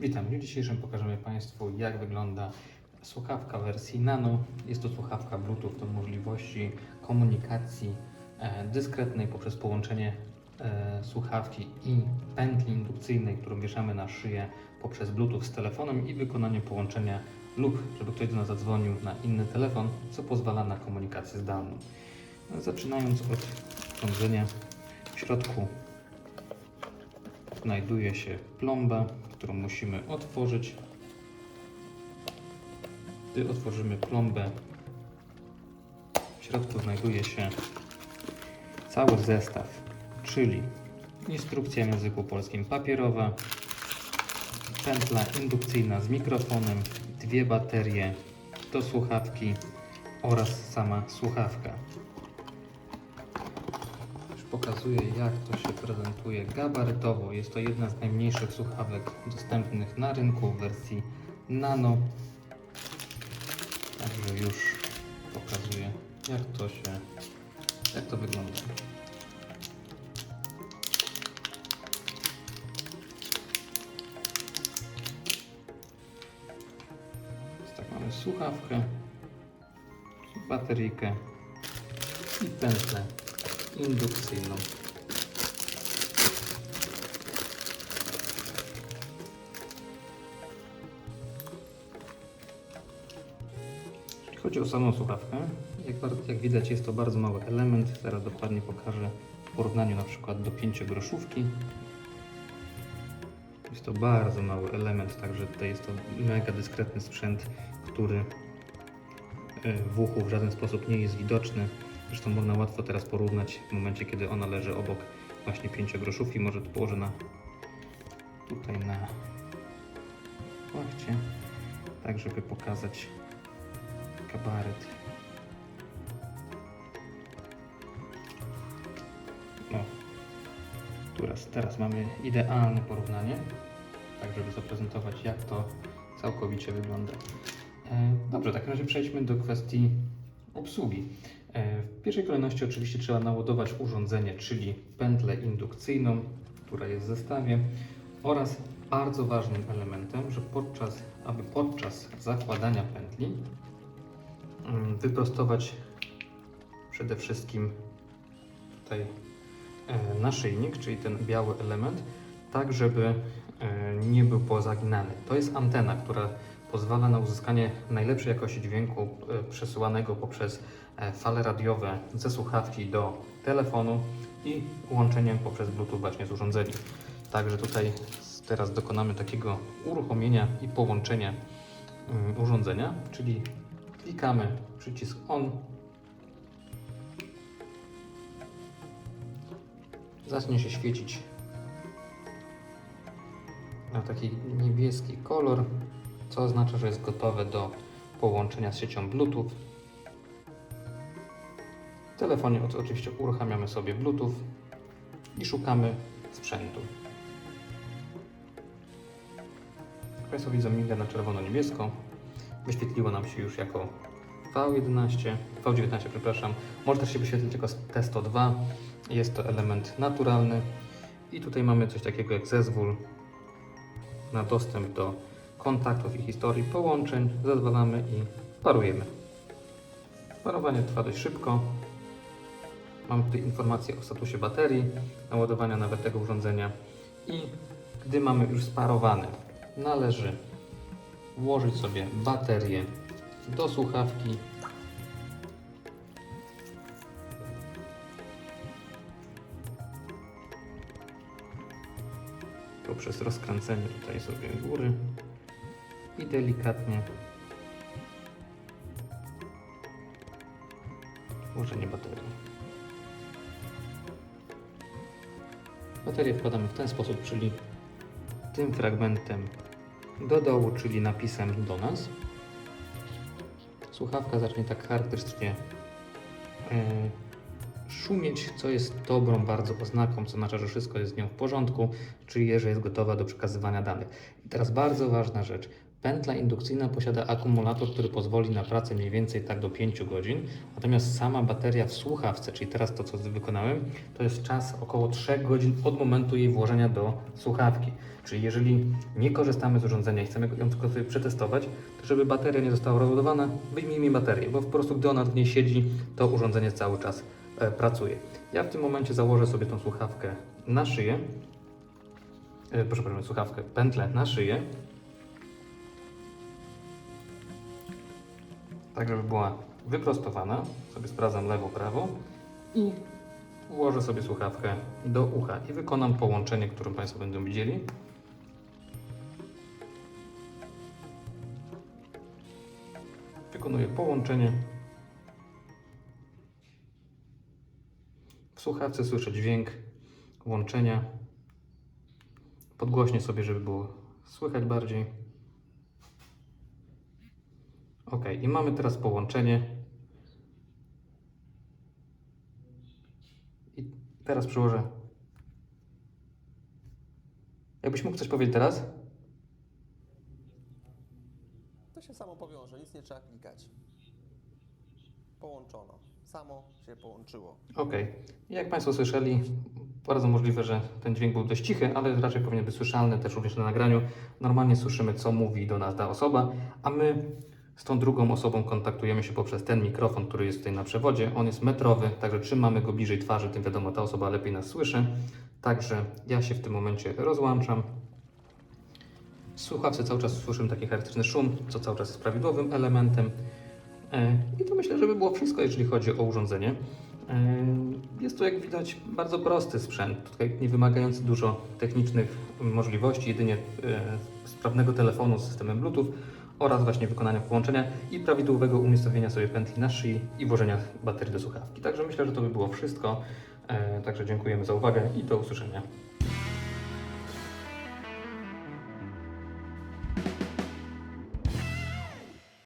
Witam. W dniu dzisiejszym pokażemy Państwu, jak wygląda słuchawka wersji Nano. Jest to słuchawka Bluetooth do możliwości komunikacji e, dyskretnej poprzez połączenie e, słuchawki i pętli indukcyjnej, którą wieszamy na szyję poprzez Bluetooth z telefonem i wykonanie połączenia lub żeby ktoś do nas zadzwonił na inny telefon, co pozwala na komunikację zdalną. No, zaczynając od urządzenia, w środku znajduje się plomba, którą musimy otworzyć. Gdy otworzymy plombę, w środku znajduje się cały zestaw, czyli instrukcja w języku polskim papierowa, pętla indukcyjna z mikrofonem, dwie baterie do słuchawki oraz sama słuchawka. Pokazuję jak to się prezentuje gabarytowo. Jest to jedna z najmniejszych słuchawek dostępnych na rynku w wersji nano. Także już pokazuję jak to się, jak to wygląda. Więc tak mamy słuchawkę, bateryjkę i pętlę indukcyjną. Jeśli chodzi o samą słuchawkę, jak, jak widać jest to bardzo mały element. Zaraz dokładnie pokażę w porównaniu na przykład do 5 groszówki. Jest to bardzo mały element, także tutaj jest to mega dyskretny sprzęt, który e, w uchu w żaden sposób nie jest widoczny. Zresztą można łatwo teraz porównać w momencie, kiedy ona leży obok właśnie pięciogroszówki. Może to położę na, tutaj na płachcie, tak żeby pokazać gabaryt. O, teraz, teraz mamy idealne porównanie, tak żeby zaprezentować jak to całkowicie wygląda. E, Dobrze, w takim razie przejdźmy do kwestii obsługi. E, W pierwszej kolejności oczywiście trzeba naładować urządzenie, czyli pętlę indukcyjną, która jest w zestawie oraz bardzo ważnym elementem, że podczas, aby podczas zakładania pętli mm, wyprostować przede wszystkim tutaj e, naszyjnik, czyli ten biały element, tak żeby e, nie był pozaginany. To jest antena, która pozwala na uzyskanie najlepszej jakości dźwięku e, przesyłanego poprzez e, fale radiowe ze słuchawki do telefonu i łączeniem poprzez Bluetooth właśnie z urządzeni. Także tutaj teraz dokonamy takiego uruchomienia i połączenia mm, urządzenia, czyli klikamy przycisk ON. Zacznie się świecić na taki niebieski kolor, co oznacza, że jest gotowe do połączenia z siecią Bluetooth. W telefonie oczywiście uruchamiamy sobie Bluetooth i szukamy sprzętu. Państwo widzą, miga na czerwono-niebiesko. Wyświetliło nam się już jako V11, V19, przepraszam. Może też się wyświetlić jako T102. Jest to element naturalny. I tutaj mamy coś takiego jak zezwól na dostęp do kontaktów i historii połączeń. Zezwalamy i parujemy. Parowanie trwa dość szybko. Mamy tutaj informację o statusie baterii, naładowania nawet tego urządzenia i gdy mamy już sparowany, należy włożyć sobie baterię do słuchawki. Poprzez rozkręcenie tutaj sobie góry i delikatnie włożenie baterii. Baterię wkładamy w ten sposób, czyli tym fragmentem do dołu, czyli napisem do nas. Słuchawka zacznie tak charakterystycznie e, szumieć, co jest dobrą bardzo oznaką, co oznacza, że wszystko jest z nią w porządku, czyli że jest gotowa do przekazywania danych. I teraz bardzo ważna rzecz. Pętla indukcyjna posiada akumulator, który pozwoli na pracę mniej więcej tak do 5 godzin, natomiast sama bateria w słuchawce, czyli teraz to, co wykonałem, to jest czas około 3 godzin od momentu jej włożenia do słuchawki. Czyli jeżeli nie korzystamy z urządzenia i chcemy ją tylko sobie przetestować, to żeby bateria nie została rozładowana, wyjmijmy baterię, bo po prostu gdy ona w niej siedzi, to urządzenie cały czas e, pracuje. Ja w tym momencie założę sobie tą słuchawkę na szyję, e, proszę proszę, słuchawkę, pętlę na szyję, tak żeby była wyprostowana. Sobie sprawdzam lewo, prawo i włożę sobie słuchawkę do ucha i wykonam połączenie, którym Państwo będą widzieli. Wykonuję połączenie. W słuchawce słyszę dźwięk łączenia. Podgłośnię sobie, żeby było słychać bardziej. Ok, i mamy teraz połączenie. I teraz przyłożę. Jakbyś mógł coś powiedzieć teraz? To się samo powiąże, nic nie trzeba klikać. Połączono. Samo się połączyło. Ok. Jak Państwo słyszeli, bardzo możliwe, że ten dźwięk był dość cichy, ale raczej powinien być słyszalny też również na nagraniu. Normalnie słyszymy, co mówi do nas ta osoba, a my z tą drugą osobą kontaktujemy się poprzez ten mikrofon, który jest tutaj na przewodzie. On jest metrowy, także czym mamy go bliżej twarzy, tym wiadomo, ta osoba lepiej nas słyszy. Także ja się w tym momencie rozłączam. W słuchawce cały czas słyszymy taki charakterystyczny szum, co cały czas jest prawidłowym elementem. E, I to myślę, że by było wszystko, jeżeli chodzi o urządzenie. E, Jest to, jak widać, bardzo prosty sprzęt, tutaj nie wymagający dużo technicznych możliwości, jedynie e, sprawnego telefonu z systemem Bluetooth oraz właśnie wykonania połączenia i prawidłowego umiejscowienia sobie pętli na szyi i włożenia baterii do słuchawki. Także myślę, że to by było wszystko. E, Także dziękujemy za uwagę i do usłyszenia.